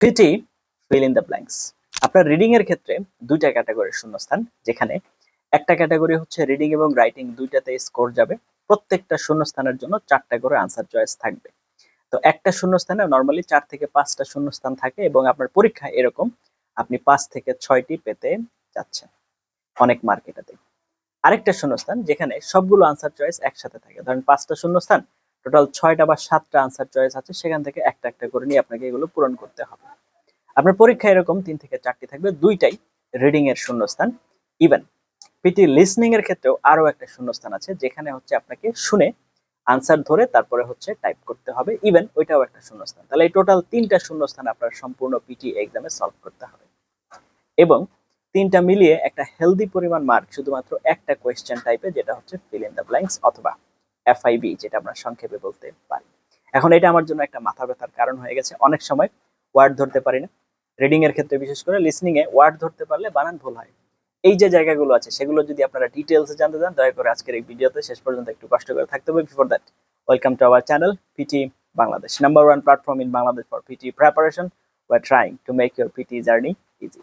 PT fill in the blanks আপনার reading এর ক্ষেত্রে দুইটা ক্যাটাগরির শূন্যস্থান, যেখানে একটা ক্যাটাগরি হচ্ছে রিডিং এবং রাইটিং দুইটাতে স্কোর যাবে। প্রত্যেকটা শূন্যস্থানের জন্য চারটা করে আনসার চয়েস থাকবে। তো একটা শূন্যস্থানে নর্মালি চার থেকে পাঁচটা শূন্যস্থান থাকে এবং আপনার পরীক্ষায় এরকম আপনি পাঁচ থেকে ছয়টি পেতে যাচ্ছেন অনেক মার্কেটাতে আরেকটা শূন্যস্থান যেখানে সবগুলো আনসার চয়েস একসাথে থাকে। ধরেন পাঁচটা শূন্যস্থান টোটাল ছয়টা বা সাতটা আনসার চয়েস আছে, সেখান থেকে একটা একটা করে নিয়ে আপনাকে এগুলো পূরণ করতে হবে। আপনার পরীক্ষা এরকম, তিন থেকে চারটি থাকবে, দুইটাই রিডিং এর শূন্যস্থান। ইভেন পিটি লিসনিং এর ক্ষেত্রেও আরও একটা শূন্যস্থান আছে, যেখানে হচ্ছে আপনাকে শুনে আনসার ধরে তারপরে হচ্ছে টাইপ করতে হবে। ইভেন ওইটাও একটা শূন্যস্থান। তাহলে এই টোটাল তিনটা শূন্যস্থান আপনার সম্পূর্ণ পিটি এক্সামে সলভ করতে হবে। এবং তিনটা মিলিয়ে একটা হেলদি পরিমাণ মার্ক শুধুমাত্র একটা কোয়েশ্চেন টাইপে যেটা হচ্ছে ফিল ইন দ্য ব্ল্যাঙ্কস অথবা এফআইবি যেটা আমরা সংক্ষেপে বলতে পারি এখন এটা আমার জন্য একটা মাথা ব্যথার কারণ হয়ে গেছে অনেক সময় ওয়ার্ড ধরতে পারি না রিডিং এর ক্ষেত্রে বিশেষ করে লিসনিং এ ওয়ার্ড ধরতে পারলে বানান ভুল হয় এই যে জায়গাগুলো আছে, সেগুলো যদি আপনারা ডিটেলসে জানতে চান, দয়া করে আজকের এই ভিডিওতে শেষ পর্যন্ত একটু কষ্ট করে থাকতে হবে before that welcome to our channel PT Bangladesh number one platform in Bangladesh for PT preparation we are trying to make your PT journey easy.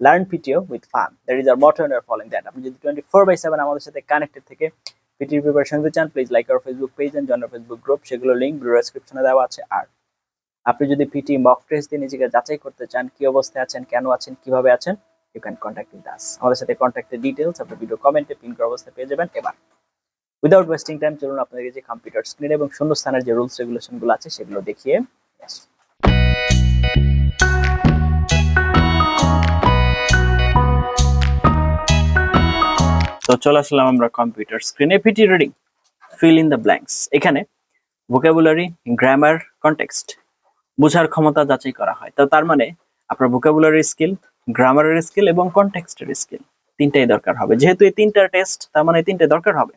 Learn PTO with fun. That is our motto and we are following that. আপনি যদি 24 by 7 আমাদের সাথে connected থেকে PT preparation নিতে চান please like our Facebook page join our Facebook group সেগুলো link video ডেসক্রিপশনে দেওয়া আছে। আর আপনি যদি পিটি মক টেস্ট দিয়ে নিজেকে যাচাই করতে চান, কি অবস্থায় আছেন, কেন আছেন, কীভাবে আছেন you can contact with us আমাদের সাথে কন্ট্যাক্টের ডিটেলস আপনি ভিডিও কমেন্টে পিন করা অবস্থায় পেয়ে যাবেন। এবার উইদাউট ওয়েস্টিং টাইম চলুন আপনাদের যে কম্পিউটার স্ক্রিন এবং শূন্যস্থানের যে রুলস রেগুলেশনগুলো আছে, সেগুলো দেখিয়ে তো চলে আসলাম আমরা কম্পিউটার স্ক্রিনে PT reading fill in the blanks এখানে ভোকাবুলারি গ্রামার কনটেক্সট বোঝার ক্ষমতা যাচাই করা হয়। তো তার মানে আপনার ভোকাবুলারি স্কিল গ্রামারের স্কিল এবং কনটেক্সটের স্কিল তিনটাই দরকার হবে। যেহেতু এই তিনটা টেস্ট তার মানে তিনটে দরকার হবে।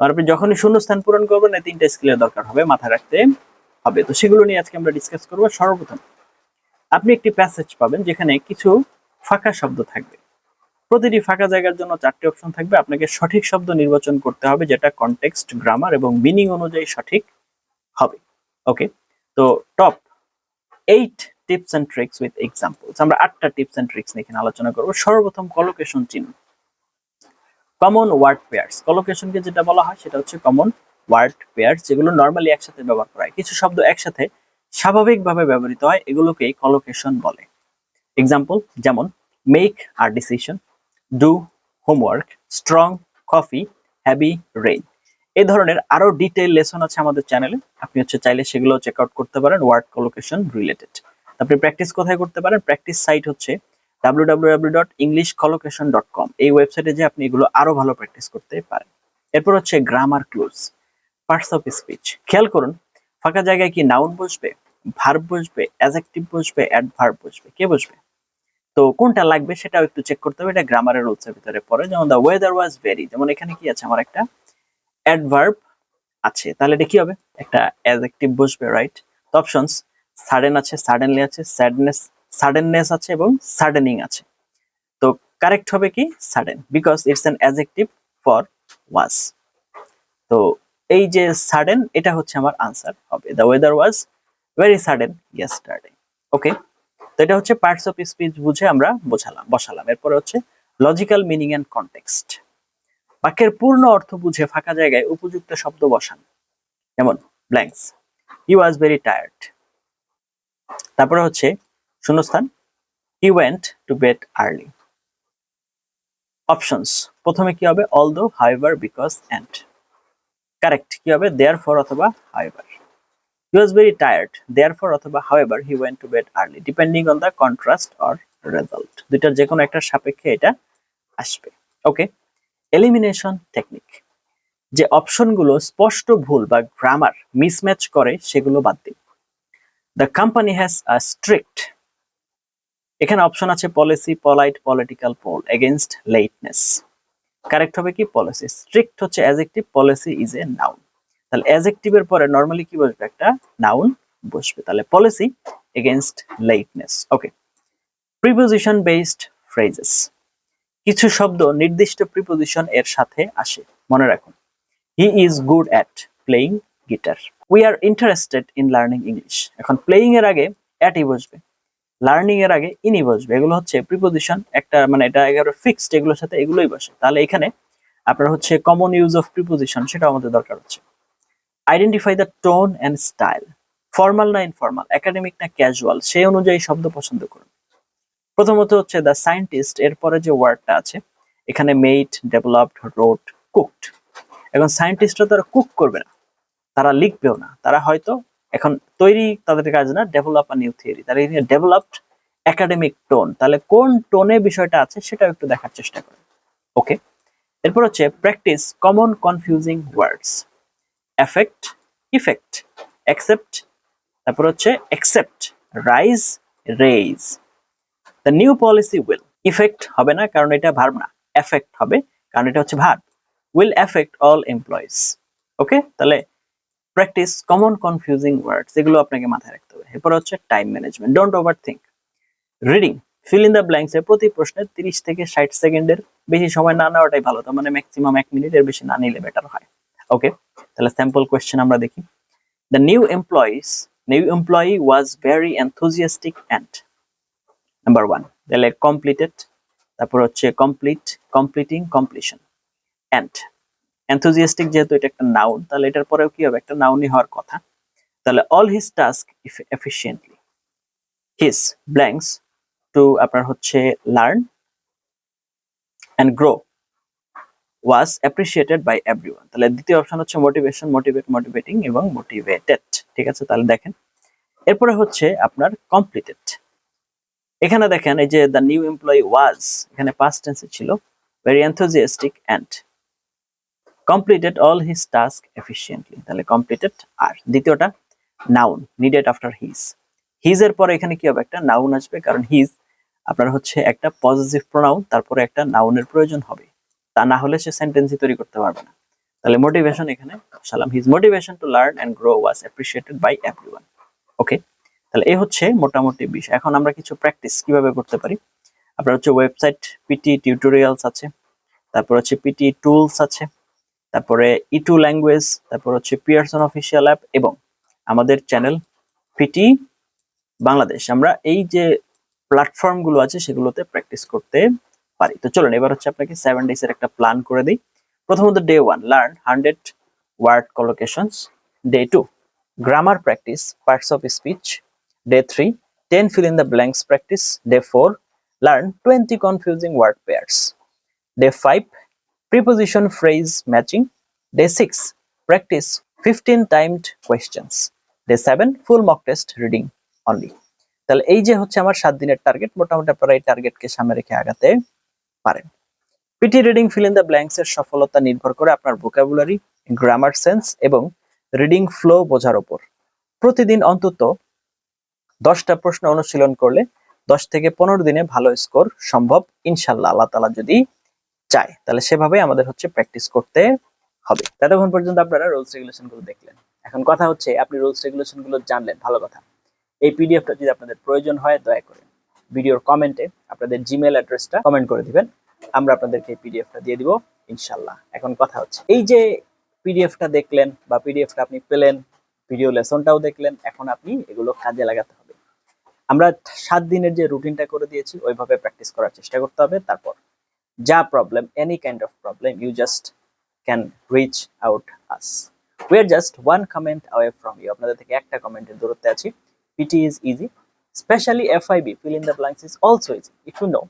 আর আপনি যখনই শূন্যস্থান পূরণ করবেন, এই তিনটা স্কিলের দরকার হবে, মাথায় রাখতে হবে। তো সেগুলো নিয়ে আজকে আমরা ডিসকাস করব সর্বপ্রথম। আপনি একটি প্যাসেজ পাবেন, যেখানে কিছু ফাঁকা শব্দ থাকবে। প্রতিটি ফাঁকা জায়গার জন্য চারটি অপশন থাকবে। আপনাকে সঠিক শব্দ নির্বাচন করতে হবে, যেটা কনটেক্সট গ্রামার এবং মিনিং অনুযায়ী সঠিক হবে। ওকে তো top eight tips and tricks with examples আমরা আটটা টিপস এন্ড ট্রিক্স নিয়ে এখানে আলোচনা করব। সর্বপ্রথম কলোকেশন চিহ্ন। কমন ওয়ার্ড পেয়ার্স কলোকেশনকে যেটা বলা হয়, সেটা হচ্ছে কমন ওয়ার্ড পেয়ার্স যেগুলো নর্মালি একসাথে ব্যবহার করা হয়। কিছু শব্দ একসাথে স্বাভাবিকভাবে ব্যবহৃত হয়, এগুলোকেই কলোকেশন বলে। এক্সাম্পল যেমন make R decision do homework strong coffee heavy rain এই ধরনের আরও ডিটেইল লেসন আছে আমাদের চ্যানেলে আপনি হচ্ছে চাইলে সেগুলো চেক আউট করতে পারেন ওয়ার্ড কলোকেশন রিলেটেড আপনি প্র্যাকটিস কোথায় করতে পারেন? প্র্যাকটিস সাইট হচ্ছে www.englishcollocation.com এই ওয়েবসাইটে যে আপনি এগুলো আরও ভালো প্র্যাকটিস করতে পারেন। এরপর হচ্ছে grammar cloze parts of speech খেয়াল করুন, ফাঁকা জায়গায় কি নাউন বসবে ভার্ব বসবে অ্যাজেক্টিভ বসবে অ্যাডভার্ব বসবে। কে বসবে? তো কোনটা লাগবে সেটাও একটু চেক করতে হবে। এটা গ্রামারের রুলসের ভিতরে পড়ে। যেমন দ্য ওয়েদার ওয়াজ ভেরি যেমন এখানে কি আছে? আমার একটা অ্যাডভার্ব আছে। তাহলে এটা কি হবে? একটা অ্যাডজেক্টিভ বসবে রাইট তো অপশনস সাডেন আছে সাডেনলি আছে স্যাডনেস সাডেননেস আছে এবং সাডেনিং আছে। তো কারেক্ট হবে কি? Sudden because it's an adjective for was তো এই যে সাডেন এটা হচ্ছে আমার আনসার হবে। The weather was very sudden yesterday okay তো এটা হচ্ছে পার্টস অফ স্পিচ বুঝে আমরা বোঝালাম, বসালাম। এরপরে হচ্ছে লজিক্যাল মিনিং এন্ড কনটেক্সট বাক্যের পূর্ণ অর্থ বুঝে ফাঁকা জায়গায় উপযুক্ত শব্দ বসান। যেমন blanks he was very tired তারপরে হচ্ছে শূন্যস্থান। He went to bed early options প্রথমে কি হবে? অল দো হাইভার বিকজ অ্যান্ড কারেক্ট কি হবে? দেয়ার ফর অথবা however he was very tired therefore অথবা however he went to bed early depending on the contrast or result দুইটার যে কোনো একটা সাপেক্ষে এটা আসবে। ওকে এলিমিনেশন টেকনিক যে অপশনগুলো স্পষ্ট ভুল বা গ্রামার মিসম্যাচ করে, সেগুলো বাদ দিন। The company has a strict এখানে অপশন আছে policy polite political poll against lateness correct হবে কি? পলিসি স্ট্রিক্ট হচ্ছে adjective policy is a noun তাহলে অ্যাজেক্টিভের পরে নর্মালি কি বসবে? একটা নাউন বসবে। তাহলে policy against lateness okay preposition based phrases কিছু শব্দ নির্দিষ্ট প্রিপোজিশন এর সাথে আসে। মনে রাখুন। He is good at playing guitar we are interested in learning English এখন প্লেইং এর আগে অ্যাটই বসবে। লার্নিং এর আগে ইনি বসবে। এগুলো হচ্ছে প্রিপোজিশন একটা মানে এটা একেবারে ফিক্সড এগুলোর সাথে এগুলোই বসে। তাহলে এখানে আপনার হচ্ছে কমন ইউজ অফ প্রিপোজিশন সেটা আমাদের দরকার হচ্ছে। Identify the tone and style formal না ইনফর্মাল একাডেমিক না ক্যাজুয়াল সেই অনুযায়ী শব্দ পছন্দ করুন। প্রথমত হচ্ছে দ্য সায়েন্টিস্ট এরপরে যে ওয়ার্ডটা আছে, এখানে মেড ডেভেলপড রোড কুকড এখন সায়েন্টিস্টরা তারা কুক করবে না, তারা লিখবেও না। তারা হয়তো এখন তৈরি তাদের কাজ না ডেভেলপ নিউ থিওরি তারা ডেভেলপড একাডেমিক টোন তাহলে কোন টোনে বিষয়টা আছে, সেটাও একটু দেখার চেষ্টা করেন। ওকে এরপর হচ্ছে practice common confusing words affect effect accept তারপর হচ্ছে accept rise raise the new policy will effect হবে না, কারণ এটা ভার্ব না এফেক্ট হবে, কারণ এটা হচ্ছে verb will affect all employees okay তাহলে প্র্যাকটিস কমন কনফিউজিং ওয়ার্ডস এগুলো আপনাকে মাথায় রাখতে হবে। এরপর হচ্ছে time management don't overthink reading fill in the blanks প্রতি প্রশ্নের তিরিশ থেকে ষাট সেকেন্ডের বেশি সময় না নেওয়াটাই ভালো, তার মানে ম্যাক্সিমাম এক মিনিটের বেশি না নিলে বেটার হয়। ওকে তাহলে স্যাম্পল কোয়েশ্চেন আমরা দেখি। The new employees new employee was very enthusiastic and number one তাহলে কমপ্লিটেড তারপর হচ্ছে complete completing completion and enthusiastic যেহেতু এটা একটা নাউন তাহলে এটার পরেও কি হবে? একটা নাউনই হওয়ার কথা। তাহলে all his task efficiently his blanks to আপনার হচ্ছে learn and grow was appreciated by everyone তাহলে দ্বিতীয় অপশন হচ্ছে মোটিভেশন মোটিভেট মোটিভেটিং এবং মোটিভেটেড ঠিক আছে, তাহলে দেখেন। এরপরে হচ্ছে আপনার কমপ্লিটেড এখানে দেখেন, এই যে দ্য নিউ এমপ্লয়ি ওয়াজ এখানে পাস্ট টেন্সে ছিল very enthusiastic and completed all his task efficiently তাহলে কমপ্লিটেড আর দ্বিতীয়টা noun needed after his his এর পরে এখানে কি হবে? একটা নাউন আসবে, কারণ হিজ আপনার হচ্ছে একটা পজিটিভ প্রোনাউন তারপরে একটা নাউনের প্রয়োজন হবে। তা না হলে সে সেন্টেন্সই তৈরি করতে পারবে না। তাহলে মোটিভেশন এখানে, সালাম his motivation to learn and grow was appreciated by everyone okay তাহলে এই হচ্ছে মোটামুটি বিষয়। এখন আমরা কিছু প্র্যাকটিস কীভাবে করতে পারি? আপনার হচ্ছে ওয়েবসাইট পিটি টিউটোরিয়ালস আছে, তারপর হচ্ছে পিটি টুলস আছে, তারপরে ইটু ল্যাঙ্গুয়েজ তারপর হচ্ছে পিয়ারসন অফিসিয়াল অ্যাপ এবং আমাদের চ্যানেল পিটি বাংলাদেশ আমরা এই যে প্ল্যাটফর্মগুলো আছে সেগুলোতে প্র্যাকটিস করতে পারি। তো চলুন, এবার হচ্ছে আপনাকে সেভেন ডেজ এর একটা প্ল্যান করে দিই। প্রথমত day one learn hundred word collocations day two grammar practice parts of speech day three ten fill in the blanks practice. Day 4 learn 20 confusing word pairs. Day 5 preposition phrase matching. Day 6 practice 15 timed questions. Day 7 full mock test reading only. তাহলে এই যে হচ্ছে আমার সাত দিনের target মোটামুটি আপনারা এই টার্গেটকে সামনে রেখে আগাতে পারেন। PT reading fill in the blanks এর সফলতা নির্ভর করে আপনার ভোকাবুলারি গ্রামার সেন্স এবং রিডিং ফ্লো বোঝার উপর প্রতিদিন অন্তত দশটা প্রশ্ন অনুশীলন করলে দশ থেকে পনেরো দিনে ভালো স্কোর সম্ভব, ইনশাল্লাহ আল্লাহ তালা যদি চায়। তাহলে সেভাবে আমাদের হচ্ছে প্র্যাকটিস করতে হবে। ততক্ষণ পর্যন্ত আপনারা রুলস রেগুলেশনগুলো দেখলেন। এখন কথা হচ্ছে, আপনি রুলস রেগুলেশনগুলো জানলেন, ভালো কথা। এই পিডিএফটা যদি আপনাদের প্রয়োজন হয়, দয়া করে। ভিডিওর কমেন্টে আপনাদের জিমেল অ্যাড্রেসটা কমেন্ট করে দিবেন। আমরা আপনাদেরকে পিডিএফটা দিয়ে দিব ইনশাল্লাহ এখন কথা হচ্ছে, এই যে পিডিএফটা দেখলেন বা পিডিএফটা আপনি পেলেন ভিডিও লেসনটাও দেখলেন, এখন আপনি এগুলো কাজে লাগাতে হবে। আমরা সাত দিনের যে রুটিনটা করে দিয়েছি, ওইভাবে প্র্যাকটিস করার চেষ্টা করতে হবে। তারপর যা problem any kind of problem you just can reach out us we are just one comment away from you আপনাদের থেকে একটা কমেন্টের দূরত্বে আছি। PT is easy specially FIB fill in the blanks is also easy if you know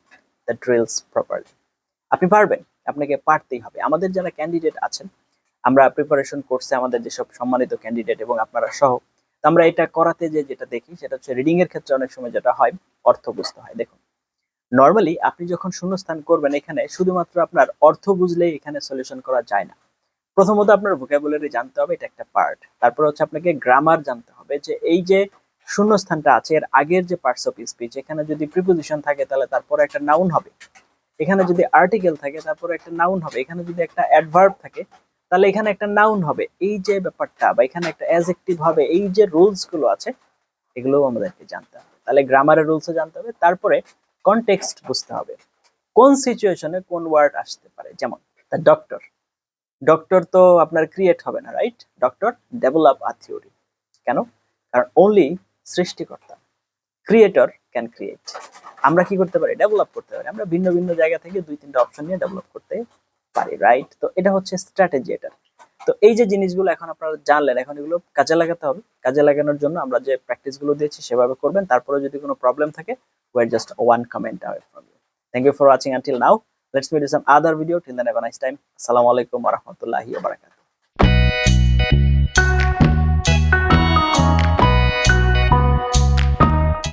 the drills properly আপনি পারবেন, আপনাকে পারতেই হবে। আমাদের যারা ক্যান্ডিডেট আছেন, আমরা প্রিপারেশন কোর্সে আমাদের যেসব সম্মানিত ক্যান্ডিডেট এবং আপনারা সহ আমরা এটা করাতে যে যেটা দেখি, সেটা হচ্ছে রিডিং এর ক্ষেত্রে অনেক সময় যেটা হয় অর্থ বুঝতে হয়। দেখুন নর্মালি আপনি যখন শূন্যস্থান করবেন এখানে, শুধুমাত্র আপনার অর্থ বুঝলেই এখানে সলিউশন করা যায় না। প্রথমত আপনার ভোকাবুলারি জানতে হবে, এটা একটা পার্ট তারপর হচ্ছে আপনাকে গ্রামার জানতে হবে যে এই যে শূন্যস্থানটা আছে, এর আগের যে পার্টস অফ স্পিচ এখানে যদি প্রিপোজিশন থাকে তাহলে তারপরে একটা নাউন হবে। এখানে যদি আর্টিকেল থাকে তারপরে একটা নাউন হবে। এখানে যদি একটা অ্যাডভার্ব থাকে তাহলে এখানে একটা নাউন হবে। এই যে ব্যাপারটা বা এখানে একটা অ্যাজেক্টিভ হবে, এই যে রুলসগুলো আছে, এগুলোও আমাদেরকে জানতে হবে। তাহলে গ্রামারের রুলসও জানতে হবে, তারপরে কনটেক্সট বুঝতে হবে। কোন সিচুয়েশনে কোন ওয়ার্ড আসতে পারে? যেমন দ্য ডক্টর ডক্টর তো আপনার ক্রিয়েট হবে না right doctor develop a theory কেন? কারণ অনলি সৃষ্টিকর্তা। ক্রিয়েটর ক্যান ক্রিয়েট আমরা কি করতে পারি? ডেভেলপ করতে পারি। আমরা ভিন্ন ভিন্ন জায়গা থেকে দুই তিনটা অপশন নিয়ে ডেভেলপ করতে পারি রাইট তো এটা হচ্ছে স্ট্র্যাটেজি এটা। তো এই যে জিনিসগুলো এখন আপনারা জানলেন, এখন এগুলো কাজে লাগাতে হবে। কাজে লাগানোর জন্য আমরা যে প্র্যাকটিসগুলো দিয়েছি সেভাবে করবেন। তারপরে যদি কোনো প্রবলেম থাকে we're just one comment away from you thank you for watching until now let's meet in some other video till then have a nice time assalamu alaikum warahmatullahi wabarakatuh